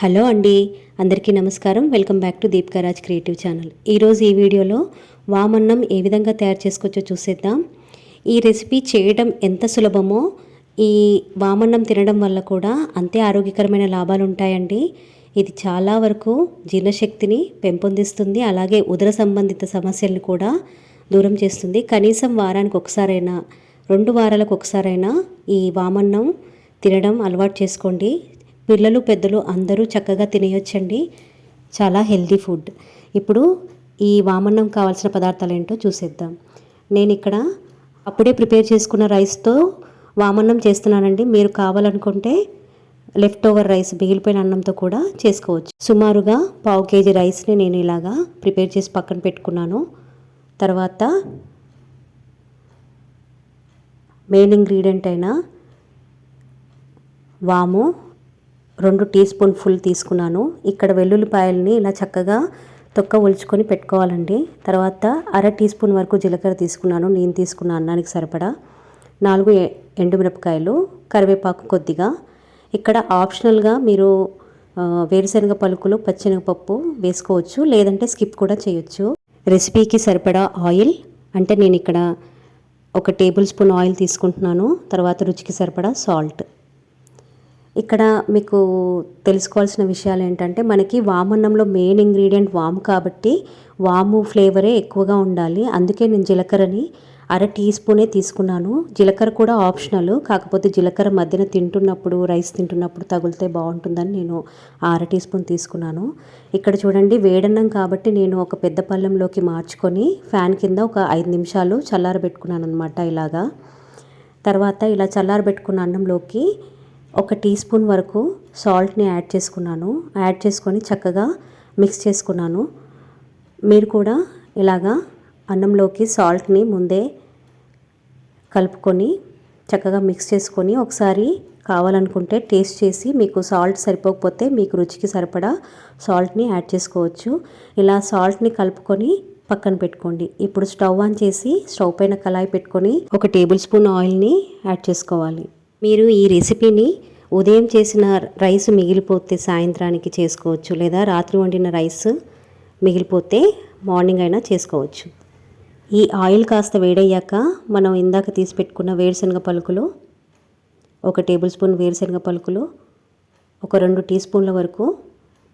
Hello అండి అందరికీ నమస్కారం. Welcome back to Deepakraj creative channel. ఈరోజు ఈ వీడియోలో వామన్నం ఏ విధంగా తయారు చేసుకోవచ్చో చూసేద్దాం. ఈ రెసిపీ చేయడం ఎంత సులభమో ఈ వామన్నం తినడం వల్ల కూడా అంతే ఆరోగ్యకరమైన లాభాలు ఉంటాయండి. ఇది చాలా వరకు జీర్ణశక్తిని పెంపొందిస్తుంది అలాగే ఉదర సంబంధిత సమస్యలను కూడా దూరం చేస్తుంది. కనీసం వారానికి ఒకసారైనా రెండు వారాలకు ఒకసారైనా ఈ వామన్నం తినడం అలవాటు చేసుకోండి. పిల్లలు పెద్దలు అందరూ చక్కగా తినేయొచ్చండి. చాలా హెల్దీ ఫుడ్. ఇప్పుడు ఈ వామన్నం కావాల్సిన పదార్థాలు ఏంటో చూసేద్దాం. నేను ఇక్కడ అప్పుడే ప్రిపేర్ చేసుకున్న రైస్తో వామన్నం చేస్తున్నానండి. మీరు కావాలనుకుంటే లెఫ్ట్ ఓవర్ రైస్ మిగిలిపోయిన అన్నంతో కూడా చేసుకోవచ్చు. సుమారుగా పావు కేజీ రైస్ని నేను ఇలాగా ప్రిపేర్ చేసి పక్కన పెట్టుకున్నాను. తర్వాత మెయిన్ ఇంగ్రీడియంట్ అయిన వాము రెండు టీ స్పూన్ ఫుల్ తీసుకున్నాను. ఇక్కడ వెల్లుల్లిపాయల్ని ఇలా చక్కగా తొక్క ఒలుచుకొని పెట్టుకోవాలండి. తర్వాత అర టీ స్పూన్ వరకు జీలకర్ర తీసుకున్నాను. నేను తీసుకున్న అన్నానికి సరిపడా. నాలుగు ఎండుమిరపకాయలు కరివేపాకు కొద్దిగా. ఇక్కడ ఆప్షనల్గా మీరు వేరుశనగ పలుకులు పచ్చెనగపప్పు వేసుకోవచ్చు. లేదంటే స్కిప్ కూడా చేయొచ్చు. రెసిపీకి సరిపడా ఆయిల్. అంటే నేను ఇక్కడ ఒక టేబుల్ స్పూన్ ఆయిల్ తీసుకుంటున్నాను. తర్వాత రుచికి సరిపడా సాల్ట్. ఇక్కడ మీకు తెలుసుకోవాల్సిన విషయాలు ఏంటంటే మనకి వామన్నంలో మెయిన్ ఇంగ్రీడియంట్ వాము కాబట్టి వాము ఫ్లేవరే ఎక్కువగా ఉండాలి. అందుకే నేను జీలకర్రని అర టీ స్పూనే తీసుకున్నాను. జీలకర్ర కూడా ఆప్షనల్ కాకపోతే జీలకర్ర మధ్యన తింటున్నప్పుడు రైస్ తింటున్నప్పుడు తగిలితే బాగుంటుందని నేను అర టీ స్పూన్ తీసుకున్నాను. ఇక్కడ చూడండి వేడన్నం కాబట్టి నేను ఒక పెద్ద పళ్ళెంలోకి మార్చుకొని ఫ్యాన్ కింద ఒక ఐదు నిమిషాలు చల్లారబెట్టుకున్నాను అనమాట ఇలాగా. తర్వాత ఇలా చల్లారబెట్టుకున్న అన్నంలోకి ఒక టీ స్పూన్ వరకు సాల్ట్ని యాడ్ చేసుకున్నాను. యాడ్ చేసుకొని చక్కగా మిక్స్ చేసుకున్నాను. మీరు కూడా ఇలాగా అన్నంలోకి సాల్ట్ని ముందే కలుపుకొని చక్కగా మిక్స్ చేసుకొని ఒకసారి కావాలనుకుంటే టేస్ట్ చేసి మీకు సాల్ట్ సరిపోకపోతే మీకు రుచికి సరిపడా సాల్ట్ని యాడ్ చేసుకోవచ్చు. ఇలా సాల్ట్ని కలుపుకొని పక్కన పెట్టుకోండి. ఇప్పుడు స్టవ్ ఆన్ చేసి స్టవ్ పైన కళాయి పెట్టుకొని ఒక టేబుల్ స్పూన్ ఆయిల్ని యాడ్ చేసుకోవాలి. మీరు ఈ రెసిపీని ఉదయం చేసిన రైస్ మిగిలిపోతే సాయంత్రానికి చేసుకోవచ్చు లేదా రాత్రి వండిన రైస్ మిగిలిపోతే మార్నింగ్ అయినా చేసుకోవచ్చు. ఈ ఆయిల్ కాస్త వేడయ్యాక మనం ఇందాక తీసి పెట్టుకున్న వేరుశనగ పలుకులు ఒక టేబుల్ స్పూన్ వేరుశనగ పలుకులు ఒక రెండు టీ స్పూన్ల వరకు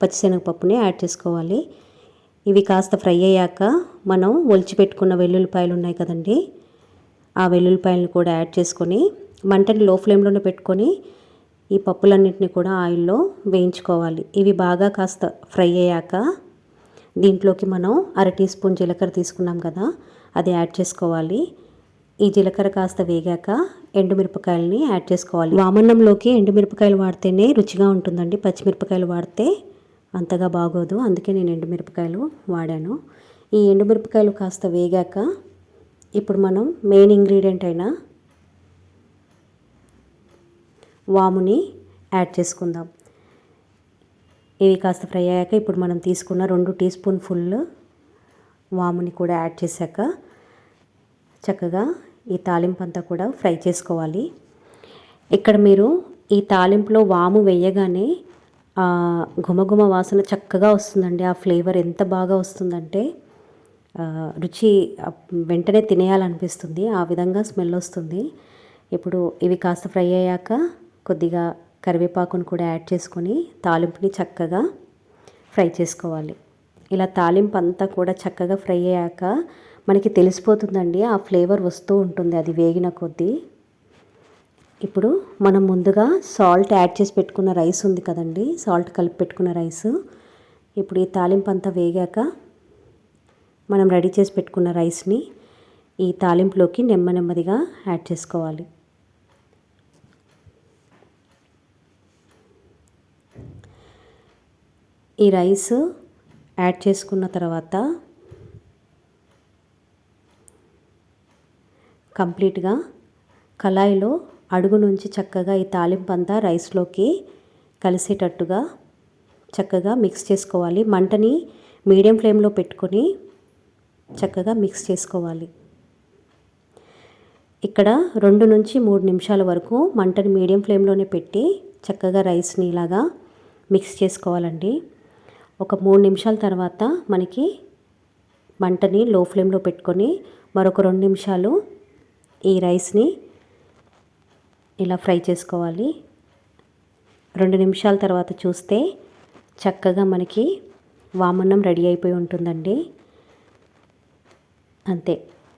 పచ్చిశనగపప్పుని యాడ్ చేసుకోవాలి. ఇవి కాస్త ఫ్రై అయ్యాక మనం ఒలిచి పెట్టుకున్న వెల్లుల్లిపాయలు ఉన్నాయి కదండి ఆ వెల్లుల్లిపాయలను కూడా యాడ్ చేసుకొని మంటని లో ఫ్లేమ్లోనే పెట్టుకొని ఈ పప్పులన్నింటినీ కూడా ఆయిల్లో వేయించుకోవాలి. ఇవి బాగా కాస్త ఫ్రై అయ్యాక దీంట్లోకి మనం అర టీ స్పూన్ జీలకర్ర తీసుకున్నాం కదా అది యాడ్ చేసుకోవాలి. ఈ జీలకర్ర కాస్త వేగాక ఎండుమిరపకాయలని యాడ్ చేసుకోవాలి. వామన్నంలోకి ఎండుమిరపకాయలు వాడితేనే రుచిగా ఉంటుందండి. పచ్చిమిరపకాయలు వాడితే అంతగా బాగోదు. అందుకే నేను ఎండుమిరపకాయలు వాడాను. ఈ ఎండుమిరపకాయలు కాస్త వేగాక ఇప్పుడు మనం మెయిన్ ఇంగ్రీడియంట్ అయిన వాముని యాడ్ చేసుకుందాం. ఇవి కాస్త ఫ్రై అయ్యాక ఇప్పుడు మనం తీసుకున్న రెండు టీ స్పూన్ ఫుల్ వాముని కూడా యాడ్ చేశాక చక్కగా ఈ తాలింపు అంతా కూడా ఫ్రై చేసుకోవాలి. ఇక్కడ మీరు ఈ తాలింపులో వాము వేయగానే ఘుమఘుమ వాసన చక్కగా వస్తుందండి. ఆ ఫ్లేవర్ ఎంత బాగా వస్తుందంటే రుచి వెంటనే తినేయాలనిపిస్తుంది. ఆ విధంగా స్మెల్ వస్తుంది. ఇప్పుడు ఇవి కాస్త ఫ్రై అయ్యాక కొద్దిగా కరివేపాకును కూడా యాడ్ చేసుకొని తాలింపుని చక్కగా ఫ్రై చేసుకోవాలి. ఇలా తాలింపు అంతా కూడా చక్కగా ఫ్రై అయ్యాక మనకి తెలిసిపోతుందండి ఆ ఫ్లేవర్ వస్తూ ఉంటుంది అది వేగిన కొద్దీ. ఇప్పుడు మనం ముందుగా సాల్ట్ యాడ్ చేసి పెట్టుకున్న రైస్ ఉంది కదండి సాల్ట్ కలిపి పెట్టుకున్న రైస్. ఇప్పుడు ఈ తాలింపు అంతా వేగాక మనం రెడీ చేసి పెట్టుకున్న రైస్ని ఈ తాలింపులోకి నెమ్మ నెమ్మదిగా యాడ్ చేసుకోవాలి. ఈ రైస్ యాడ్ చేసుకున్న తర్వాత కంప్లీట్గా కళాయిలో అడుగు నుంచి చక్కగా ఈ తాలింపు అంతా రైస్లోకి కలిసేటట్టుగా చక్కగా మిక్స్ చేసుకోవాలి. మంటని మీడియం ఫ్లేమ్లో పెట్టుకొని చక్కగా మిక్స్ చేసుకోవాలి. ఇక్కడ రెండు నుంచి మూడు నిమిషాల వరకు మంటని మీడియం ఫ్లేమ్లోనే పెట్టి చక్కగా రైస్ని ఇలాగా మిక్స్ చేసుకోవాలండి. ఒక మూడు నిమిషాల తర్వాత మనకి మంటని లో ఫ్లేమ్లో పెట్టుకొని మరొక రెండు నిమిషాలు ఈ రైస్ని ఇలా ఫ్రై చేసుకోవాలి. రెండు నిమిషాల తర్వాత చూస్తే చక్కగా మనకి వామన్నం రెడీ అయిపోయి ఉంటుందండి. అంతే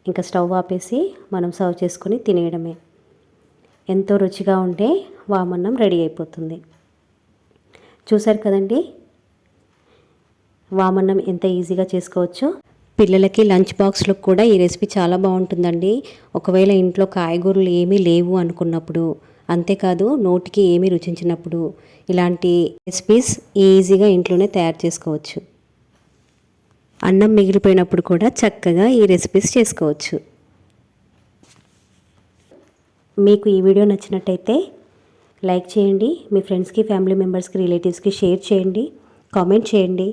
ఇంకా స్టవ్ ఆపేసి మనం సర్వ్ చేసుకొని తినేయడమే. ఎంతో రుచిగా ఉంటే వామన్నం రెడీ అయిపోతుంది. చూసారు కదండి? వామన్నం ఎంత ఈజీగా చేసుకోవచ్చో? పిల్లలకి లంచ్ బాక్స్లో కూడా ఈ రెసిపీ చాలా బాగుంటుందండి. ఒకవేళ ఇంట్లో కాయగూరలు ఏమీ లేవు అనుకున్నప్పుడు అంతేకాదు నోటికి ఏమీ రుచించినప్పుడు ఇలాంటి రెసిపీస్ ఈజీగా ఇంట్లోనే తయారు చేసుకోవచ్చు. అన్నం మిగిలిపోయినప్పుడు కూడా చక్కగా ఈ రెసిపీస్ చేసుకోవచ్చు. మీకు ఈ వీడియో నచ్చినట్టయితే లైక్ చేయండి. మీ ఫ్రెండ్స్కి ఫ్యామిలీ మెంబర్స్కి రిలేటివ్స్కి షేర్ చేయండి. కామెంట్ చేయండి.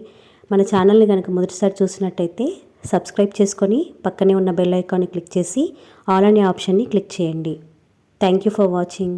మన ఛానల్ని కనుక మొదటిసారి చూసినట్టయితే సబ్స్క్రైబ్ చేసుకొని పక్కనే ఉన్న బెల్ ఐకాన్ని క్లిక్ చేసి ఆల్ అనే ఆప్షన్ని క్లిక్ చేయండి. Thank you for watching.